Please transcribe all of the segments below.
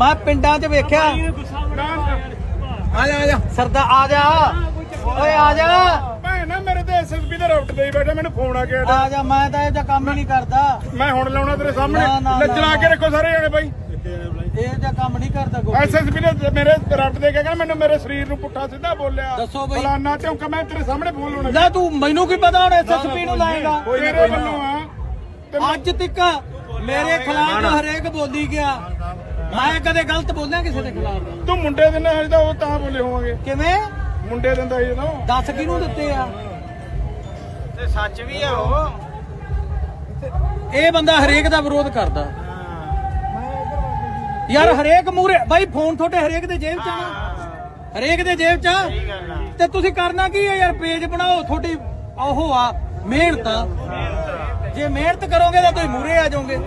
ਮੈਂ ਪਿੰਡਾਂ 'ਚ ਵੇਖਿਆ। ਆ ਜਾ ਆ ਜਾ ਸਰਦਾ ਆ ਜਾ ਓਏ ਆ ਜਾ ਭੈਣ ਨਾ ਮੇਰੇ ਤੇ ਐਸਐਸਪੀ ਦੇ ਰਾਊਟ ਤੇ ਹੀ ਬੈਠਾ ਮੈਨੂੰ ਫੋਨ ਆ ਗਿਆ ਆ ਜਾ ਮੈਂ ਤਾਂ ਇਹ ਜਿਹਾ ਕੰਮ ਹੀ ਨਹੀਂ ਕਰਦਾ। ਮੈਂ ਹੁਣ ਲਾਉਣਾ ਤੇਰੇ ਸਾਹਮਣੇ। ਲੱਜਣਾ। ਕੇ ਰੱਖੋ ਸਾਰੇ ਜਣੇ ਬਾਈ। ਇਹ ਜਿਹਾ ਕੰਮ ਨਹੀਂ ਕਰਦਾ ਕੋਈ ਐਸਐਸਪੀ ਨੇ ਮੇਰੇ ਰਾਊਟ ਤੇ ਕਹਿੰਦਾ ਮੈਨੂੰ ਮੇਰੇ ਸਰੀਰ ਨੂੰ ਪੁੱਠਾ ਸਿੱਧਾ ਬੋਲਿਆ। ਦੱਸੋ ਬਈ। ਫਲਾਨਾ ਝੌਂਕਾ ਮੈਂ ਤੇਰੇ ਸਾਹਮਣੇ ਫੋਨ ਲਾਉਣਾ। ਲੈ ਤੂੰ ਮੈਨੂੰ ਕੀ ਪਤਾ ਹੁਣ ਐਸਐਸਪੀ ਨੂੰ ਲਾਏਗਾ ਤੇਰੇ ਵੱਲੋਂ ਆ। ਤੇ ਅੱਜ ਤੱਕ ਮੇਰੇ ਖਿਲਾਫ ਹਰੇਕ ਬੋਲੀ ਗਿਆ। ਮੈਂ ਕਦੇ ਗਲਤ ਬੋਲਿਆ ਕਿਸੇ ਦੇ ਖਿਲਾਫ? ਤੂੰ ਮੁੰਡੇ ਦੇ ਨਾਲ ਤਾਂ ਉਹ ਤਾਂ ਬੋਲੇ ਹੋਵਾਂਗੇ। ਕਿਵੇਂ? ਮੁੰਡੇ ਦਿੰਦਾ ਸੀ ਜਦੋਂ ਦੱਸ ਕਿਹਨੂੰ ਦਿੱਤੇ ਆ? ਤੇ ਸੱਚ ਵੀ ਆ ਉਹ। ਇਹ ਬੰਦਾ ਹਰੇਕ ਦਾ ਵਿਰੋਧ ਕਰਦਾ। ਯਾਰ ਹਰੇਕ ਮੂਰੇ ਬਾਈ ਫੋਨ ਤੁਹਾਡੇ ਹਰੇਕ ਦੇ ਜੇਬ 'ਚ ਆ ਨਾ? ਹਰੇਕ ਦੇ ਜੇਬ 'ਚ ਆ? ਗੱਲ ਆ। ਤੇ ਤੁਸੀਂ ਕਰਨਾ ਕੀ ਹੈ ਯਾਰ ਪੇਜ ਬਣਾਓ ਤੁਹਾਡੀ ਉਹ ਆ ਮਿਹਨਤ ਆ। ਜੇ ਮਿਹਨਤ ਕਰੋਗੇ ਤਾਂ ਤੁਸੀਂ ਮੂਰੇ ਆ ਜਾਓਗੇ।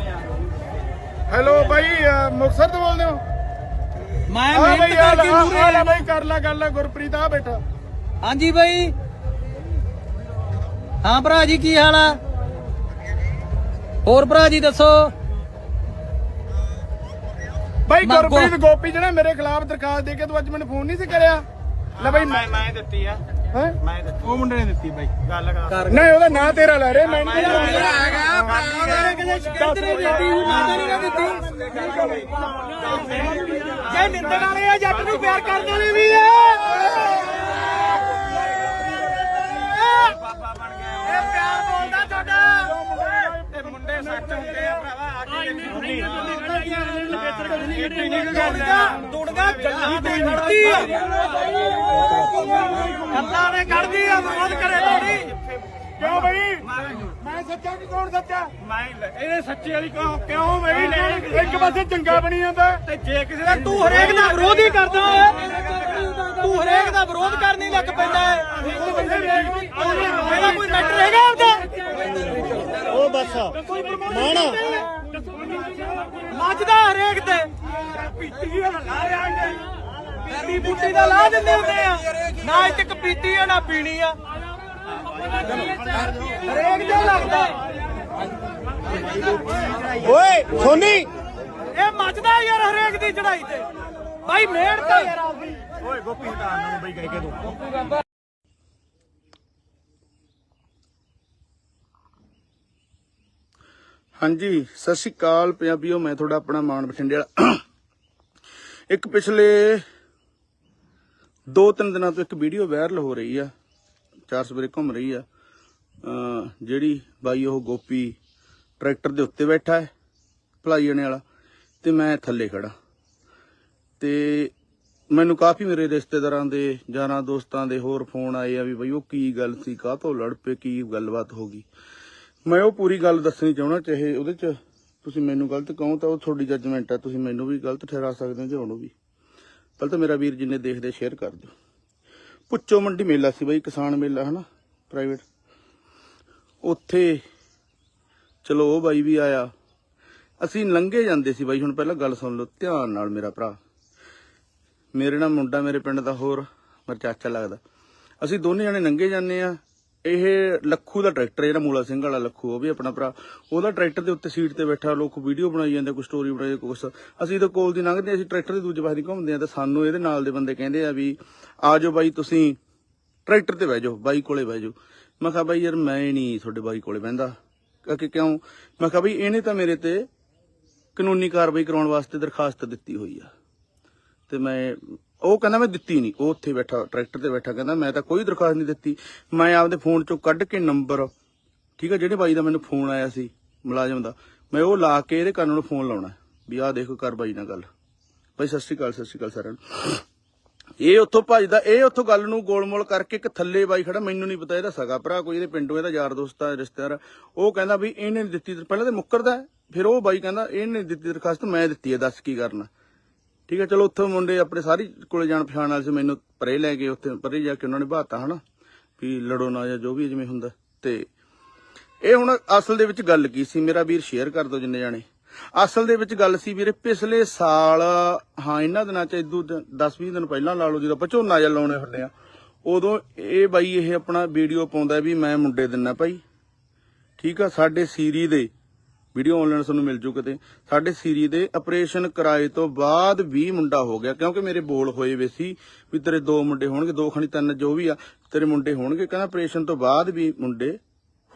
ਹੈਲੋ ਬਾਈ ਅਹ, ਮੁਕਤਸਰ ਤੋਂ ਬੋਲਦੇ ਹੋ? ਮੈਂ ਆ ਬਾਈ ਮਿਹਨਤ ਆ ਕਰਕੇ ਲੈ ਮੂਰੇ ਆ ਆ ਲੈ ਬਾਈ ਕਰ ਲੈ ਗੱਲ ਗੁਰਪ੍ਰੀਤ ਆ ਬੈਠਾ। ਹਾਂਜੀ ਬਾਈ। ਹਾਂ ਭਰਾ ਜੀ ਕੀ ਹਾਲ ਆ? ਹੋਰ ਭਰਾ ਜੀ ਦੱਸੋ? ਬਾਈ। ਗੁਰਪ੍ਰੀਤ ਗੋਪੀ ਜਿਹੜਾ ਮੇਰੇ ਖਿਲਾਫ ਦਰਖਾਸਤ ਦੇ ਕੇ ਤੂੰ ਅੱਜ ਮੈਨੂੰ ਫੋਨ ਨਹੀਂ ਸੀ ਕਰਿਆ? ਲੈ ਬਾਈ ਮੈਂ ਮੈਂ ਦਿੱਤੀ ਆ। ਹੈ? ਉਹ ਮੁੰਡੇ ਨੇ ਦਿੱਤੀ ਬਾਈ ਗੱਲ ਕਰ। ਨਹੀਂ ਉਹਦਾ ਨਾਂ ਤੇਰਾ ਲੈ ਰਹੇ ਮੈਂ ਨਹੀਂ ਕਦੇ ਸ਼ਿਕਾਇਤ ਨਹੀਂ ਦਿੱਤੀ ਮੈਂ ਤਾਂ ਨਹੀਂ ਦਿੱਤੀ। ਜੇ ਨਿੰਦਣ ਵਾਲੇ ਆ ਜੱਟ ਨੂੰ ਪਿਆਰ ਕਰਨ ਵਾਲੇ ਵੀ ਆ। ਬਾਬਾ ਬਣ ਗਿਆ ਇਹ ਪਿਆਰ ਬੋਲਦਾ ਤੁਹਾਡਾ। ਤੇ ਮੁੰਡੇ ਸੱਚ ਹੁੰਦੇ ਦੁੜਗਾ ਗੱਲਾਂ ਤੇ ਖੜਦੀ। ਆ ਗੱਲਾਂ ਨੇ ਖੜਦੀ ਆ ਵਿਰੋਧ ਕਰੇ ਲੋੜੀ ਕਿਉਂ ਬਾਈ? ਮੈਂ ਸੱਚਾ ਕਿ ਕੌਣ ਸੱਚਾ? ਮੈਂ ਇਹ ਸੱਚੇ ਵਾਲੀ ਕਿਉਂ ਕਿਉਂ ਬਾਈ? ਇੱਕ ਪਾਸੇ ਚੰਗਾ ਬਣੀ ਜਾਂਦਾ। ਤੇ ਜੇ ਕਿਸੇ ਤੇ ਤੂੰ ਹਰੇਕ ਦਾ ਵਿਰੋਧ ਹੀ ਕਰਦਾ ਤੂੰ ਹਰੇਕ ਦਾ ਵਿਰੋਧ ਕਰਨ ਲੱਗ ਪੈਂਦਾ ਹੈ। ਇਹਦਾ ਕੋਈ ਮੈਟਰ ਹੈਗਾ ਉਹਦਾ ਉਹ ਬਸ। ਮਾਣਾ ਮੱਝਦਾ ਹਰੇਕ ਤੇ। ਪੀਤੀ ਆ ਲਾ ਰਿਆਂਗੇ ਪੀਤੀ ਬੁੱਟੀ ਦਾ ਲਾ ਦਿੰਦੇ ਹੁੰਦੇ ਆ। ਨਾ ਇੱਥੇ ਇੱਕ ਪੀਤੀ ਆ ਨਾ ਪੀਣੀ ਆ। ਹਰੇਕ ਤੇ ਲੱਗਦਾ। ਓਏ ਸੋਨੀ। ਇਹ ਮੱਝਦਾ ਯਾਰ ਹਰੇਕ ਦੀ ਚੜਾਈ ਤੇ। ਭਾਈ ਮਿਹਨਤ ਆ। ਯਾਰ ਆਪਦੀ ਓਏ ਗੋਪੀ ਹਟਾ ਨਾ ਬਈ ਕਹਿ ਕੇ ਤੂੰ ਹਾਂਜੀ, ਸਤਿ ਸ਼੍ਰੀ ਅਕਾਲ ਪੰਜਾਬੀਓ, ਮੈਂ ਤੁਹਾਡਾ ਆਪਣਾ ਮਾਨ ਬਠਿੰਡੇ ਵਾਲਾ। ਇੱਕ ਪਿਛਲੇ 2-3 ਦਿਨਾਂ ਤੋਂ ਇੱਕ ਵੀਡੀਓ ਵਾਇਰਲ ਹੋ ਰਹੀ ਆ, ਚਾਰ ਸਵੇਰੇ ਘੁੰਮ ਰਹੀ ਆ। ਜਿਹੜੀ ਬਾਈ ਉਹ ਗੋਪੀ ਟਰੈਕਟਰ ਦੇ ਉੱਤੇ ਬੈਠਾ ਹੈ, ਭਲਾਈ ਜਾਣੇ ਵਾਲਾ, ਤੇ ਮੈਂ ਥੱਲੇ ਖੜਾ ਤੇ ਮੈਨੂੰ ਕਾਫੀ ਮੇਰੇ ਰਿਸ਼ਤੇਦਾਰਾਂ ਦੇ, ਯਾਰਾਂ ਦੋਸਤਾਂ ਦੇ ਹੋਰ ਫੋਨ ਆਏ ਆ ਵੀ ਬਈ ਉਹ ਕੀ ਗੱਲ ਸੀ ਕਾਹ ਤੋਂ ਲੜ ਪਏ, ਕੀ ਗੱਲਬਾਤ ਹੋ ਗਈ। ਮੈਂ ਉਹ ਪੂਰੀ ਗੱਲ ਦੱਸਣੀ ਚਾਹਣਾ ਚਾਹੇ ਉਹਦੇ ਚ ਤੁਸੀਂ ਮੈਨੂੰ ਗਲਤ ਕਹੋ ਤਾਂ ਉਹ ਤੁਹਾਡੀ ਜੱਜਮੈਂਟ ਆ, ਤੁਸੀਂ ਮੈਨੂੰ ਵੀ ਗਲਤ ਠਹਿਰਾ ਸਕਦੇ ਹੋ ਜਾਂ ਉਹਨੂੰ ਵੀ। ਪਹਿਲਾਂ ਤਾਂ ਮੇਰਾ ਵੀਰ ਜਿੰਨੇ ਦੇਖਦੇ ਸ਼ੇਅਰ ਕਰ ਦਿਓ। ਪੁੱਚੋ ਮੰਡੀ ਮੇਲਾ ਸੀ ਬਾਈ, ਕਿਸਾਨ ਮੇਲਾ, ਹਨਾ? ਪ੍ਰਾਈਵੇਟ ਉੱਥੇ, ਚਲੋ ਉਹ ਬਾਈ ਵੀ ਆਇਆ। ਅਸੀਂ ਲੰਘੇ ਜਾਂਦੇ ਸੀ ਬਾਈ, ਹੁਣ ਪਹਿਲਾਂ ਗੱਲ ਸੁਣ ਲਓ, ਧਿਆਨ ਨਾਲ ਮੇਰਾ ਭਰਾ। ਮੇਰੇ ਨਾਲ ਮੁੰਡਾ ਮੇਰੇ ਪਿੰਡ ਦਾ ਹੋਰ, ਮੇਰਾ ਚਾਚਾ ਲੱਗਦਾ। ਅਸੀਂ ਦੋਨੇ ਜਣੇ ਲੰਘੇ ਜਾਂਦੇ ਆ ਇਹ ਲੱਖੂ ਦਾ ਟਰੈਕਟਰ ਜਿਹੜਾ ਮੂਲਾ ਸਿੰਘ ਵਾਲਾ ਲੱਖੂ, ਉਹ ਵੀ ਆਪਣਾ ਭਰਾ। ਉਹਦਾ ਟਰੈਕਟਰ ਦੇ ਉੱਤੇ ਸੀਟ ਤੇ ਬੈਠਾ, ਲੋਕ ਵੀਡੀਓ ਬਣਾਈ ਜਾਂਦੇ, ਕੋਈ ਸਟੋਰੀ ਬਣਾਈ ਕੋਈ ਕੁਛ। ਅਸੀਂ ਤਾਂ ਕੋਲ ਦੀ ਲੰਘਦੇ ਅਸੀਂ ਟਰੈਕਟਰ ਦੇ ਦੂਜੇ ਪਾਸੇ ਦੀ ਘੁੰਮਦੇ ਆ ਤਾਂ ਸਾਨੂੰ ਇਹਦੇ ਨਾਲ ਦੇ ਬੰਦੇ ਕਹਿੰਦੇ ਆ ਵੀ, ਆ ਜਾਓ ਬਾਈ, ਤੁਸੀਂ ਟਰੈਕਟਰ ਤੇ ਬਹਿ ਜਾਓ, ਬਾਈ ਕੋਲੇ ਬਹਿ ਜਾਓ। ਮੈਂ ਕਿਹਾ, ਬਾਈ ਯਾਰ, ਮੈਂ ਨਹੀਂ ਤੁਹਾਡੇ ਬਾਈ ਕੋਲੇ ਬਹਿੰਦਾ। ਕਿ ਕਿਉਂ? ਮੈਂ ਕਿਹਾ, ਬਈ, ਇਹਨੇ ਤਾਂ ਮੇਰੇ ਤੇ ਕਾਨੂੰਨੀ ਕਾਰਵਾਈ ਕਰਾਉਣ ਵਾਸਤੇ ਦਰਖਾਸਤ ਦਿੱਤੀ ਹੋਈ ਆ। ਤੇ ਮੈਂ ਉਹ ਕਹਿੰਦਾ ਮੈਂ ਦਿੱਤੀ ਨਹੀਂ। ਉਹ ਉੱਥੇ ਬੈਠਾ, ਟਰੈਕਟਰ ਤੇ ਬੈਠਾ, ਕਹਿੰਦਾ ਮੈਂ ਤਾਂ ਕੋਈ ਦਰਖਾਸਤ ਨਹੀਂ ਦਿੱਤੀ। ਮੈਂ ਆਪਦੇ ਫੋਨ ਚੋਂ ਕੱਢ ਕੇ ਨੰਬਰ, ਠੀਕ ਆ, ਜਿਹੜੇ ਬਾਈ ਦਾ ਮੈਨੂੰ ਫੋਨ ਆਇਆ ਸੀ ਮੁਲਾਜ਼ਮ ਦਾ, ਮੈਂ ਉਹ ਲਾ ਕੇ ਇਹਦੇ ਕੰਨ ਨੂੰ ਫੋਨ ਲਾਉਣਾ। ਵੀ ਆਹ ਦੇਖੋ ਕਰ ਬਾਈ ਨਾਲ ਗੱਲ। ਬਾਈ, ਸਤਿ ਸ਼੍ਰੀ ਅਕਾਲ, ਸਤਿ ਸ਼੍ਰੀ ਅਕਾਲ ਸਾਰਿਆਂ ਨੂੰ। ਇਹ ਉੱਥੋਂ ਭੱਜਦਾ ਇਹ ਉੱਥੋਂ ਗੱਲ ਨੂੰ ਗੋਲਮੋਲ ਕਰਕੇ ਇੱਕ ਥੱਲੇ ਬਾਈ ਖੜਾ, ਮੈਨੂੰ ਨਹੀਂ ਪਤਾ ਇਹਦਾ ਸਗਾ ਭਰਾ ਕੋਈ, ਇਹਦੇ ਪਿੰਡੋਂ ਇਹਦਾ ਯਾਰ ਦੋਸਤ ਆ, ਰਿਸ਼ਤੇਦਾਰ ਉਹ ਕਹਿੰਦਾ ਵੀ ਇਹਨੇ ਨੀ ਦਿੱਤੀ, ਪਹਿਲਾਂ ਤੇ ਮੁੱਕਰਦਾ ਫਿਰ ਉਹ ਬਾਈ ਕਹਿੰਦਾ, ਇਹਨੇ ਦਿੱਤੀ ਦਰਖਾਸਤ, ਮੈਂ ਦਿੱਤੀ ਹੈ, ਦੱਸ ਕੀ ਕਰਨਾ ਠੀਕ ਹੈ, ਚਲੋ ਉੱਥੋਂ ਮੁੰਡੇ ਆਪਣੇ ਸਾਰੀ ਕੋਲੇ ਜਾਣ ਪਛਾਣ ਵਾਲੇ ਸੀ, ਮੈਨੂੰ ਪਰੇ ਲੈ ਗਏ ਉੱਥੇ, ਪਰੇ ਜਾ ਕੇ ਉਹਨਾਂ ਨੇ ਬਾਤਾ, ਹਨਾ, ਵੀ ਲੜੋ ਨਾ ਜਾਂ ਜੋ ਵੀ ਜਿਵੇਂ ਹੁੰਦਾ। ਤੇ ਇਹ ਹੁਣ ਅਸਲ ਦੇ ਵਿੱਚ ਗੱਲ ਕੀ ਸੀ? ਮੇਰਾ ਵੀਰ ਸ਼ੇਅਰ ਕਰ ਦਿਓ ਜਿੰਨੇ ਜਾਣੇ। ਅਸਲ ਦੇ ਵਿੱਚ ਗੱਲ ਸੀ ਵੀਰੇ, ਪਿਛਲੇ ਸਾਲ, ਹਾਂ, ਇਹਨਾਂ ਦਿਨਾਂ ਚ ਇਦੋਂ 10-20 ਦਿਨ ਪਹਿਲਾਂ ਲਾ ਲਓ, ਜਦੋਂ ਆਪਾਂ ਝੋਨਾ ਜਾਂ ਲਾਉਣੇ ਹੁੰਦੇ ਆ, ਉਦੋਂ ਇਹ ਬਾਈ ਇਹ ਆਪਣਾ ਵੀਡੀਓ ਪਾਉਂਦਾ ਵੀ ਮੈਂ ਮੁੰਡੇ ਦਿੰਨਾ ਭਾਈ। ਠੀਕ ਆ, ਸਾਡੇ ਸੀਰੀ ਦੇ ਵੀਡੀਓ ਆਨਲਾਈਨ ਤੁਹਾਨੂੰ ਮਿਲ ਜੂ ਕਿਤੇ। ਸਾਡੇ ਸੀਰੀ ਦੇ ਆਪਰੇਸ਼ਨ ਕਰਾਏ ਤੋਂ ਬਾਅਦ ਵੀ ਮੁੰਡਾ ਹੋ ਗਿਆ, ਕਿਉਂਕਿ ਮੇਰੇ ਬੋਲ ਹੋਏ ਵੇ ਸੀ ਵੀ ਤੇਰੇ ਦੋ ਮੁੰਡੇ ਹੋਣਗੇ, ਦੋ ਖਣੀ ਤਿੰਨ ਜੋ ਵੀ ਆ, ਤੇਰੇ ਮੁੰਡੇ ਹੋਣਗੇ। ਕਹਿੰਦਾ ਆਪਰੇਸ਼ਨ ਤੋਂ ਬਾਅਦ ਵੀ ਮੁੰਡੇ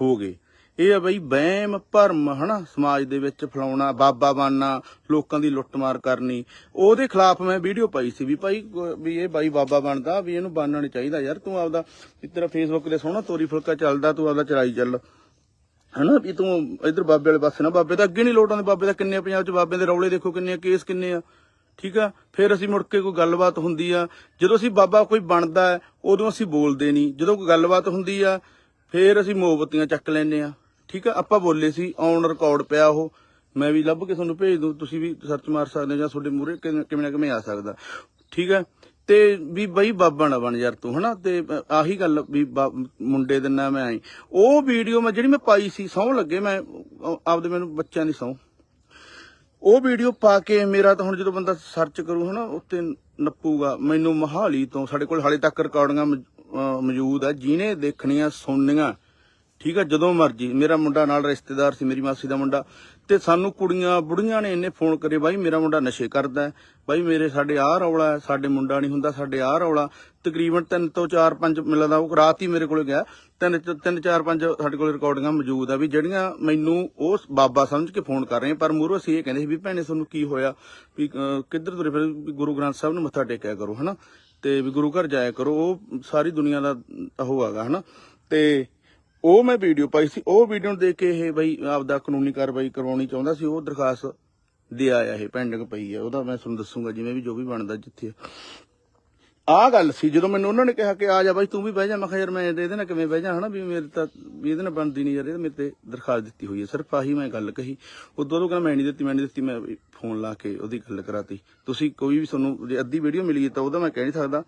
ਹੋ ਗਏ। ਇਹ ਆ ਬਈ ਵਹਿਮ, ਭਰਮ, ਹਨਾ, ਸਮਾਜ ਦੇ ਵਿੱਚ ਫਲਾਉਣਾ, ਬਾਬਾ ਬਣਨਾ, ਲੋਕਾਂ ਦੀ ਲੁੱਟਮਾਰ ਕਰਨੀ। ਉਹਦੇ ਖਿਲਾਫ ਮੈਂ ਵੀਡੀਓ ਪਾਈ ਸੀ ਵੀ ਭਾਈ, ਵੀ ਇਹ ਬਾਈ ਬਾਬਾ ਬਣਦਾ, ਵੀ ਇਹਨੂੰ ਬਾਨਣਾ ਨਹੀਂ ਚਾਹੀਦਾ ਯਾਰ, ਤੂੰ ਆਪਦਾ ਤੇਰਾ ਫੇਸਬੁੱਕ ਤੇ ਸੋਹਣਾ ਤੋਰੀ ਫੁਲਕਾ ਚੱਲਦਾ, ਤੂੰ ਆਪਦਾ ਚਲਾਈ ਚੱਲ। ਹਨਾ, ਵੀ ਤੂੰ ਇਧਰ ਬਾਬੇ ਵਾਲੇ ਪਾਸੇ ਨਾ, ਬਾਬੇ ਦਾ ਅੱਗੇ ਨਹੀਂ ਲੋਟ ਆਉਂਦੇ, ਬਾਬੇ ਦਾ ਕਿੰਨੇ ਪੰਜਾਬ 'ਚ, ਬਾਬੇ ਦੇ ਰੌਲੇ ਦੇਖੋ ਕਿੰਨੇ ਆ, ਕੇਸ ਕਿੰਨੇ ਆ, ਠੀਕ ਆ? ਫਿਰ ਅਸੀਂ ਮੁੜ ਕੇ ਕੋਈ ਗੱਲਬਾਤ ਹੁੰਦੀ ਆ, ਜਦੋਂ ਅਸੀਂ ਬਾਬਾ ਕੋਈ ਬਣਦਾ ਉਦੋਂ ਅਸੀਂ ਬੋਲਦੇ ਨਹੀਂ ਜਦੋਂ ਕੋਈ ਗੱਲਬਾਤ ਹੁੰਦੀ ਆ, ਫਿਰ ਅਸੀਂ ਮੋਮਬੱਤੀਆਂ ਚੱਕ ਲੈਂਦੇ ਆ, ਠੀਕ ਆ? ਆਪਾਂ ਬੋਲੇ ਸੀ ਔਨ ਰਿਕਾਰਡ ਪਿਆ ਉਹ, ਮੈਂ ਵੀ ਲੱਭ ਕੇ ਤੁਹਾਨੂੰ ਭੇਜ ਦੂੰ, ਤੁਸੀਂ ਵੀ ਸਰਚ ਮਾਰ ਸਕਦੇ ਹੋ ਜਾਂ ਤੁਹਾਡੇ ਮੂਹਰੇ ਕਿਵੇਂ ਕਿਵੇਂ ਨਾ ਕਿਵੇਂ ਆ ਸਕਦਾ, ਠੀਕ ਹੈ ਤੇ ਵੀ ਬਈ ਬਾਬਾ ਨਾ ਬਣ ਯਾਰ ਤੂੰ, ਹਨਾ? ਤੇ ਆਹੀ ਗੱਲ ਵੀ ਮੁੰਡੇ ਦੇ ਨਾਲ ਮੈਂ ਆਈ। ਉਹ ਵੀਡੀਓ ਮੈਂ, ਜਿਹੜੀ ਮੈਂ ਪਾਈ ਸੀ, ਸੌਂ ਲੱਗੇ ਮੈਂ ਆਪਦੇ ਮੈਨੂੰ ਬੱਚਿਆਂ ਦੀ ਸੌਂ। ਉਹ ਵੀਡੀਓ ਪਾ ਕੇ ਮੇਰਾ ਤਾਂ ਹੁਣ ਜਦੋਂ ਬੰਦਾ ਸਰਚ ਕਰੂ, ਹਨਾ, ਉੱਤੇ ਨੱਪੂਗਾ। ਮੈਨੂੰ ਮਹਾਲੀ ਤੋਂ, ਸਾਡੇ ਕੋਲ ਹਾਲੇ ਤੱਕ ਰਿਕਾਰਡਿੰਗਾਂ ਮੌਜੂਦ ਆ। ਜਿਹਨੇ ਦੇਖਣੀਆਂ, ਸੁਣਨੀਆਂ, ਠੀਕ ਆ, ਜਦੋਂ ਮਰਜ਼ੀ। ਮੇਰਾ ਮੁੰਡਾ ਨਾਲ ਰਿਸ਼ਤੇਦਾਰ ਸੀ, ਮੇਰੀ ਮਾਸੀ ਦਾ ਮੁੰਡਾ। ਤੇ ਸਾਨੂੰ ਕੁੜੀਆਂ ਬੁੜੀਆਂ ਨੇ ਇੰਨੇ ਫੋਨ ਕਰੇ, ਬਾਈ, ਮੇਰਾ ਮੁੰਡਾ ਨਸ਼ੇ ਕਰਦਾ ਬਾਈ, ਮੇਰੇ ਸਾਡੇ ਆਹ ਰੌਲਾ ਸਾਡੇ ਮੁੰਡਾ ਨਹੀਂ ਹੁੰਦਾ, ਸਾਡੇ ਆਹ ਰੌਲਾ। ਤਕਰੀਬਨ 3 ਤੋਂ 4 5 ਮਿਲਦਾ ਉਹ ਰਾਤ ਹੀ ਮੇਰੇ ਕੋਲੇ ਗਿਆ। ਤਿੰਨ ਤਿੰਨ, ਚਾਰ, ਪੰਜ ਸਾਡੇ ਕੋਲ ਰਿਕਾਰਡਿੰਗਾਂ ਮੌਜੂਦ ਆ ਵੀ ਜਿਹੜੀਆਂ ਮੈਨੂੰ ਉਹ ਬਾਬਾ ਸਮਝ ਕੇ ਫੋਨ ਕਰ ਰਹੇ ਪਰ ਮੂਹਰੋਂ ਅਸੀਂ ਇਹ ਕਹਿੰਦੇ ਸੀ ਵੀ ਭੈਣੇ, ਤੁਹਾਨੂੰ ਕੀ ਹੋਇਆ? ਵੀ ਕਿੱਧਰ ਤੁਰੇ ਫਿਰ ਵੀ ਗੁਰੂ ਗ੍ਰੰਥ ਸਾਹਿਬ ਨੂੰ ਮੱਥਾ ਟੇਕਿਆ ਕਰੋ, ਹਨਾ? ਤੇ ਵੀ ਗੁਰੂ ਘਰ ਜਾਇਆ ਕਰੋ। ਉਹ ਸਾਰੀ ਦੁਨੀਆ ਦਾ ਉਹ ਹੈਗਾ, ਹਨਾ? ਤੇ ਉਹ ਮੈਂ ਵੀਡੀਓ ਪਾਈ ਸੀ, ਉਹ ਵੀਡੀਓ ਨੂੰ ਦੇਖ ਕੇ ਇਹ ਬਈ ਆਪਦਾ ਕਾਨੂੰਨੀ ਕਾਰਵਾਈ ਕਰਵਾਉਣੀ ਚਾਹੁੰਦਾ ਸੀ, ਉਹ ਦਰਖਾਸਤ ਦੇ ਆਇਆ ਇਹ ਪੈਂਡਿੰਗ ਪਈ ਹੈ, ਉਹਦਾ ਮੈਂ ਤੁਹਾਨੂੰ ਦੱਸੂਗਾ ਜਿਵੇਂ ਵੀ ਜੋ ਵੀ ਬਣਦਾ ਜਿੱਥੇ। ਆਹ ਗੱਲ ਸੀ, ਜਦੋਂ ਮੈਨੂੰ ਉਹਨਾਂ ਨੇ ਕਿਹਾ ਕਿ ਆ ਜਾ ਬਾਈ, ਤੂੰ ਵੀ ਬਹਿ ਜਾ, ਮੈਂ ਕਿਹਾ ਯਾਰ ਮੈਂ ਇਹਦੇ ਨਾਲ ਕਿਵੇਂ ਬਹਿ ਜਾ, ਹਨਾ, ਵੀ ਮੇਰੇ ਤਾਂ, ਵੀ ਇਹਦੇ ਨਾਲ ਬਣਦੀ ਨਹੀਂ ਯਾਰ, ਇਹ ਮੇਰੇ ਤੇ ਦਰਖਾਸਤ ਦਿੱਤੀ ਹੋਈ ਹੈ। ਸਿਰਫ ਆਹੀ ਮੈਂ ਗੱਲ ਕਹੀ। ਉਦੋਂ ਉਹ ਕਹਿੰਦਾ ਮੈਂ ਨਹੀਂ ਦਿੱਤੀ, ਮੈਂ ਨਹੀਂ ਦਿੱਤੀ, ਮੈਂ ਫੋਨ ਲਾ ਕੇ ਉਹਦੀ ਗੱਲ ਕਰਾਤੀ। ਤੁਸੀਂ ਕੋਈ ਵੀ ਤੁਹਾਨੂੰ ਜੇ ਅੱਧੀ ਵੀਡੀਓ ਮਿਲੀ ਹੈ ਤਾਂ ਉਹਦਾ ਮੈਂ ਕਹਿ ਨਹੀਂ ਸਕਦਾ।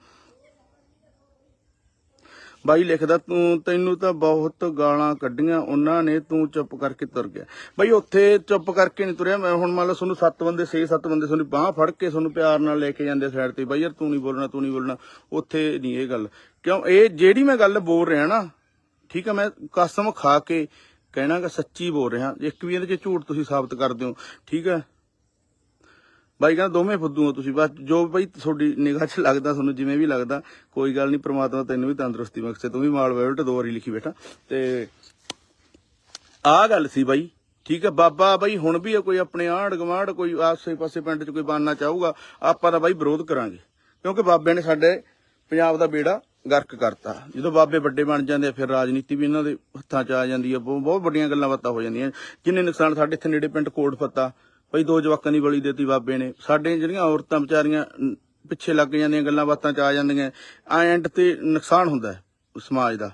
ਬਾਈ ਲਿਖਦਾ, ਤੂੰ ਤੈਨੂੰ ਤਾਂ ਬਹੁਤ ਗਾਲਾਂ ਕੱਢੀਆਂ, ਉਹਨਾਂ ਨੇ ਤੂੰ ਚੁੱਪ ਕਰਕੇ ਤੁਰ ਗਿਆ। ਬਾਈ ਉੱਥੇ ਚੁੱਪ ਕਰਕੇ ਨਹੀਂ ਤੁਰਿਆ, ਮੈਂ ਹੁਣ ਮੰਨ ਲਓ ਤੁਹਾਨੂੰ 7 ਬੰਦੇ 6-7 ਬੰਦੇ ਤੁਹਾਨੂੰ ਬਾਹ ਫੜ ਕੇ ਤੁਹਾਨੂੰ ਪਿਆਰ ਨਾਲ ਲੈ ਕੇ ਜਾਂਦੇ ਸਾਈਡ ਤੇ, ਬਾਈ ਯਾਰ ਤੂੰ ਨਹੀਂ ਬੋਲਣਾ, ਤੂੰ ਨਹੀਂ ਬੋਲਣਾ। ਉੱਥੇ ਨਹੀਂ ਇਹ ਗੱਲ। ਕਿਉਂ? ਇਹ ਜਿਹੜੀ ਮੈਂ ਗੱਲ ਬੋਲ ਰਿਹਾ ਨਾ, ਠੀਕ ਹੈ ਮੈਂ ਕਸਮ ਖਾ ਕੇ ਕਹਿਣਾ ਕਿ ਸੱਚੀ ਬੋਲ ਰਿਹਾ। ਇੱਕ ਵੀ ਇਹਦੇ 'ਚ ਝੂਠ ਤੁਸੀਂ ਸਾਬਤ ਕਰਦੇ ਹੋ, ਠੀਕ ਹੈ ਬਾਈ ਕਹਿੰਦਾ ਦੋਵੇਂ ਫੁੱਦੂ ਹੋ ਤੁਸੀਂ, ਬਸ ਜੋ ਬਈ ਤੁਹਾਡੀ ਨਿਗਾਹ 'ਚ ਲੱਗਦਾ, ਤੁਹਾਨੂੰ ਜਿਵੇਂ ਵੀ ਲੱਗਦਾ, ਕੋਈ ਗੱਲ ਨਹੀਂ, ਪ੍ਰਮਾਤਮਾ ਤੈਨੂੰ ਵੀ ਤੰਦਰੁਸਤੀ ਬਖਸ਼ੇ, ਤੂੰ ਵੀ ਮਾਲ ਵੈਲਟ ਦੋ ਵਾਰੀ ਲਿਖੀ ਬੈਠਾ। ਤੇ ਆਹ ਗੱਲ ਸੀ ਬਾਈ, ਠੀਕ ਹੈ, ਬਾਬਾ ਬਾਈ ਹੁਣ ਵੀ ਕੋਈ ਆਪਣੇ ਆਂਢ ਗਵਾਂਢ ਕੋਈ ਆਸੇ ਪਾਸੇ ਪਿੰਡ 'ਚ ਕੋਈ ਬਣਨਾ ਚਾਹੂਗਾ, ਆਪਾਂ ਤਾਂ ਬਾਈ ਵਿਰੋਧ ਕਰਾਂਗੇ। ਕਿਉਂਕਿ ਬਾਬੇ ਨੇ ਸਾਡੇ ਪੰਜਾਬ ਦਾ ਬੇੜਾ ਗਰਕ ਕਰਤਾ। ਜਦੋਂ ਬਾਬੇ ਵੱਡੇ ਬਣ ਜਾਂਦੇ ਆ, ਫਿਰ ਰਾਜਨੀਤੀ ਵੀ ਇਹਨਾਂ ਦੇ ਹੱਥਾਂ 'ਚ ਆ ਜਾਂਦੀ ਆ, ਬਹੁਤ ਵੱਡੀਆਂ ਗੱਲਾਂ ਬਾਤਾਂ ਹੋ ਜਾਂਦੀਆਂ। ਜਿੰਨੇ ਨੁਕਸਾਨ ਸਾਡੇ ਇੱਥੇ ਨੇੜੇ ਪਿੰਡ ਕੋਟ ਫੱਤਾ ਬਈ ਦੋ ਜਵਾਕਾਂ ਦੀ ਬਲੀ ਦੇਤੀ ਬਾਬੇ ਨੇ। ਸਾਡੇ ਜਿਹੜੀਆਂ ਔਰਤਾਂ ਵਿਚਾਰੀਆਂ ਪਿੱਛੇ ਲੱਗ ਜਾਂਦੀਆਂ ਗੱਲਾਂ ਬਾਤਾਂ 'ਚ ਆ ਜਾਂਦੀਆਂ ਆ ਐਂਡ ਤੇ ਨੁਕਸਾਨ ਹੁੰਦਾ ਸਮਾਜ ਦਾ।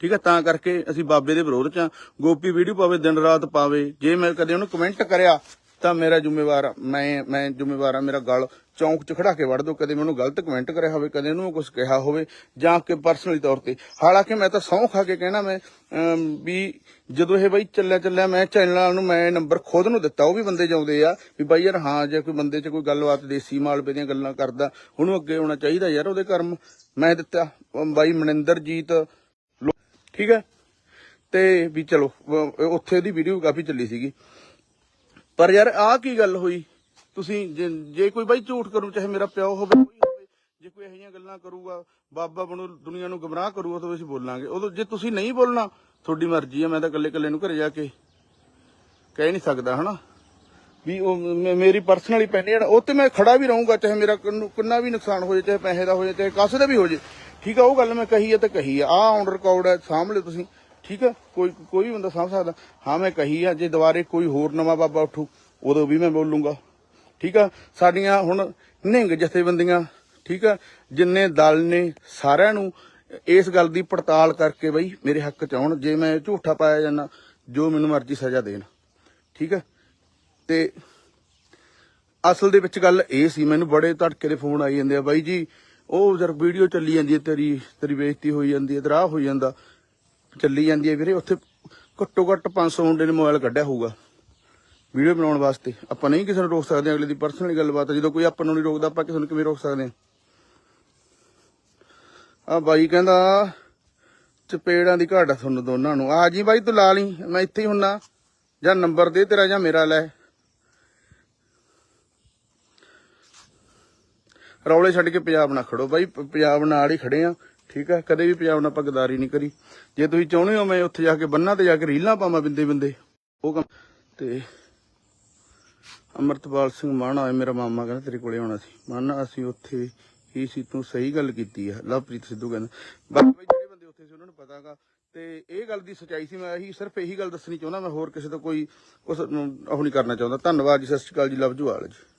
ਠੀਕ ਹੈ, ਤਾਂ ਕਰਕੇ ਅਸੀਂ ਬਾਬੇ ਦੇ ਵਿਰੋਧ ਚ ਆ ਗੋਪੀ ਵੀਡੀਓ ਪਾਵੇ, ਦਿਨ ਰਾਤ ਪਾਵੇ। ਜੇ ਮੈਂ ਕਦੇ ਉਹਨੂੰ ਕਮੈਂਟ ਕਰਿਆ ਤਾਂ ਮੇਰਾ ਜ਼ਿੰਮੇਵਾਰ ਆ। ਮੈਂ ਮੈਂ ਜ਼ਿੰਮੇਵਾਰ ਆ ਮੇਰਾ ਗਲ ਚੌਂਕ ਚ ਖੜਾ ਕੇ ਵੜ ਦੋ। ਕਦੇ ਮੈਨੂੰ ਗਲਤ ਕਮੈਂਟ ਕਰਿਆ ਹੋਵੇ ਕਦੇ ਉਹਨੂੰ ਕੁਝ ਕਿਹਾ ਹੋਵੇ ਜਾਂ ਕਿ ਪਰਸਨਲੀ ਤੌਰ ਤੇ। ਹਾਲਾਂਕਿ ਮੈਂ ਤਾਂ ਸੌਂ ਖਾ ਕੇ ਕਹਿਣਾ ਮੈਂ ਅਮ, ਵੀ ਜਦੋਂ ਇਹ ਬਾਈ ਚੱਲਿਆ ਚੱਲਿਆ ਮੈਂ ਚੈਨਲਾਂ ਨੂੰ ਮੈਂ ਨੰਬਰ ਖੁਦ ਨੂੰ ਦਿੱਤਾ ਉਹ ਵੀ ਬੰਦੇ ਜਾਉਂਦੇ ਆ ਵੀ ਬਾਈ ਯਾਰ ਹਾਂ ਜੇ ਕੋਈ ਬੰਦੇ 'ਚ ਕੋਈ ਗੱਲਬਾਤ ਦੇਸੀ ਮਾਲਵੇ ਦੀਆਂ ਗੱਲਾਂ ਕਰਦਾ ਉਹਨੂੰ ਅੱਗੇ ਆਉਣਾ ਚਾਹੀਦਾ ਯਾਰ ਉਹਦੇ ਕਰਮ। ਮੈਂ ਦਿੱਤਾ ਅਮ, ਬਾਈ ਮਨਿੰਦਰਜੀਤ ਲੋ- ਠੀਕ ਹੈ? ਤੇ ਵੀ ਚਲੋ ਅਹ ਉੱਥੇ ਉਹਦੀ ਵੀਡੀਓ ਕਾਫੀ ਚੱਲੀ ਸੀਗੀ। ਪਰ ਯਾਰ ਆਹ ਕੀ ਗੱਲ ਹੋਈ? ਤੁਸੀਂ ਜੇ- ਜੇ ਕੋਈ ਬਾਈ ਝੂਠ ਕਰੂ, ਚਾਹੇ ਮੇਰਾ ਪਿਓ ਹੋਵੇ, ਕੋਈ ਹੋਵੇ, ਜੇ ਕੋਈ ਇਹੋ ਜਿਹੀਆਂ ਗੱਲਾਂ ਕਰੂਗਾ, ਬਾਬਾ ਬਣੂ, ਦੁਨੀਆ ਨੂੰ ਗਮਰਾਹ ਕਰੂਗਾ ਤਾਂ ਅਸੀਂ ਬੋਲਾਂਗੇ। ਉਦੋਂ ਜੇ ਤੁਸੀਂ ਨਹੀਂ ਬੋਲਣਾ, ਤੁਹਾਡੀ ਮਰਜ਼ੀ ਆ, ਮੈਂ ਤਾਂ ਇਕੱਲੇ ਇਕੱਲੇ ਨੂੰ ਘਰੇ ਜਾ ਕੇ ਕਹਿ ਨਹੀਂ ਸਕਦਾ, ਹਨਾ? ਵੀ ਉਹ ਮੇ- ਮੇਰੀ ਪਰਸਨਲੀ ਪੈਣੀ ਉਹ ਤੇ ਮੈਂ ਖੜਾ ਵੀ ਰਹੂੰਗਾ, ਚਾਹੇ ਮੇਰਾ ਕਿੰਨੂ- ਕਿੰਨਾ ਵੀ ਨੁਕਸਾਨ ਹੋ ਜਾਏ ਚਾਹੇ ਪੈਸੇ ਦਾ ਹੋ ਜਾਏ ਚਾਹੇ ਕਾਸੇ ਦਾ ਵੀ ਹੋ ਜਾਏ ਠੀਕ ਆ, ਉਹ ਗੱਲ ਮੈਂ ਕਹੀ ਹੈ ਤੇ ਕਹੀ ਆ। ਆਹ ਔਨ ਰਿਕਾਰਡ ਹੈ ਸਾਂਭ ਲਿਓ ਤੁਸੀਂ। ਠੀਕ ਆ ਕੋਈ ਕੋਈ ਵੀ ਬੰਦਾ ਸਮਝ ਸਕਦਾ। ਹਾਂ, ਮੈਂ ਕਹੀ ਆ, ਜੇ ਦੁਬਾਰੇ ਕੋਈ ਹੋਰ ਨਵਾਂ ਬਾਬਾ ਉੱਠੂ, ਉਦੋਂ ਵੀ ਮੈਂ ਬੋਲੂੰਗਾ। ਠੀਕ ਆ? ਸਾਡੀਆਂ ਹੁਣ ਨਿੰਗ ਜਥੇਬੰਦੀਆਂ, ਠੀਕ ਆ? ਜਿੰਨੇ ਦਲ ਨੇ ਸਾਰਿਆਂ ਨੂੰ ਇਸ ਗੱਲ ਦੀ ਪੜਤਾਲ ਕਰਕੇ ਬਈ ਮੇਰੇ ਹੱਕ ਚ ਆਉਣ, ਜੇ ਮੈਂ ਝੂਠਾ ਪਾਇਆ ਜਾਂਦਾ, ਜੋ ਮੈਨੂੰ ਮਰਜ਼ੀ ਸਜ਼ਾ ਦੇਣ। ਠੀਕ ਆ? ਤੇ ਅਸਲ ਦੇ ਵਿੱਚ ਗੱਲ ਇਹ ਸੀ, ਮੈਨੂੰ ਬੜੇ ਧੜਕੇ ਦੇ ਫੋਨ ਆਈ ਜਾਂਦੇ ਆ, ਬਾਈ ਜੀ, ਉਹ ਜਰ ਵੀਡੀਓ ਚੱਲੀ ਜਾਂਦੀ ਹੈ ਤੇਰੀ ਤੇਰੀ ਬੇਇੱਜ਼ਤੀ ਹੋਈ ਜਾਂਦੀ ਹੈ ਤੇਰਾ ਹੋਈ ਜਾਂਦਾ। ਚੱਲੀ ਜਾਂਦੀ ਹੈ ਵੀਰੇ, ਉੱਥੇ ਘੱਟੋ ਘੱਟ 500 ਮੁੰਡੇ ਨੇ ਮੋਬਾਈਲ ਕੱਢਿਆ ਹੋਊਗਾ। ਵੀਡੀਓ ਬਣਾਉਣ ਵਾਸਤੇ। ਆਪਾਂ ਨਹੀਂ ਕਿਸੇ ਨੂੰ ਰੋਕ ਸਕਦੇ ਅਗਲੇ ਦੀ ਪਰਸਨਲੀ ਗੱਲਬਾਤ ਹੈ। ਜਦੋਂ ਕੋਈ ਆਪਾਂ ਨੂੰ ਨਹੀਂ ਰੋਕਦਾ, ਆਪਾਂ ਕਿਸੇ ਨੂੰ ਕਿਵੇਂ ਰੋਕ ਸਕਦੇ ਆ ਬਾਈ ਕਹਿੰਦਾ, ਚਪੇੜਾਂ ਦੀ ਘਾਟ ਆ ਤੁਹਾਨੂੰ ਦੋਨਾਂ ਨੂੰ। ਆ ਜੀ ਬਾਈ, ਤੂੰ ਲਾ ਲਈ। ਮੈਂ ਇੱਥੇ ਹੀ ਹੁੰਨਾ। ਜਾਂ ਨੰਬਰ ਦੇ ਤੇਰਾ ਜਾਂ ਮੇਰਾ ਲੈ। ਰੌਲੇ ਛੱਡ ਕੇ ਪੰਜਾਬ ਨਾਲ ਖੜੋ। ਬਾਈ, ਪੰਜਾਬ ਨਾਲ ਹੀ ਖੜੇ ਆ। ਠੀਕ ਹੈ? ਕਦੇ ਵੀ ਪੰਜਾਬ ਨਾਲ ਆਪਾਂ ਗਦਾਰੀ ਨਹੀਂ ਕਰੀ। ਜੇ ਤੁਸੀਂ ਚਾਹੁੰਦੇ ਹੋ ਮੈਂ ਉੱਥੇ ਜਾ ਕੇ ਬੰਨਾਂ ਤੇ ਜਾ ਕੇ ਰੀਲਾਂ ਪਾਵਾਂ ਬਿੰਦੇ ਬਿੰਦੇ, ਉਹ ਕੰਮ ਤੇ ਅਮਰਤਪਾਲ ਸਿੰਘ ਮਾਣਾ ਹੈ ਮੇਰਾ ਮਾਮਾ ਕਹਿੰਦਾ ਤੇਰੇ ਕੋਲੇ ਆਉਣਾ ਸੀ। ਮਾਣਾ ਅਸੀਂ ਉੱਥੇ ਹੀ ਸੀ, ਤੂੰ ਸਹੀ ਗੱਲ ਕੀਤੀ ਆ। ਲਵਪ੍ਰੀਤ ਸਿੱਧੂ ਕਹਿੰਦਾ। ਬਾਕੀ ਬਈ ਜਿਹੜੇ ਬੰਦੇ ਉੱਥੇ ਸੀ, ਉਹਨਾਂ ਨੂੰ ਪਤਾਗਾ। ਤੇ ਇਹ ਗੱਲ ਦੀ ਸਚਾਈ ਸੀ, ਮੈਂ ਇਹੀ ਸਿਰਫ ਇਹੀ ਗੱਲ ਦੱਸਣੀ ਚਾਹੁੰਦਾ, ਮੈਂ ਹੋਰ ਕਿਸੇ ਤੋਂ ਕੋਈ ਕੁਛ ਉਹ ਨਹੀਂ ਕਰਨਾ ਚਾਹੁੰਦਾ। ਧੰਨਵਾਦ ਜੀ, ਸਤਿ ਸ਼੍ਰੀ ਅਕਾਲ ਜੀ, ਲਵ ਲਵਜੂਵਾਲ ਜੀ।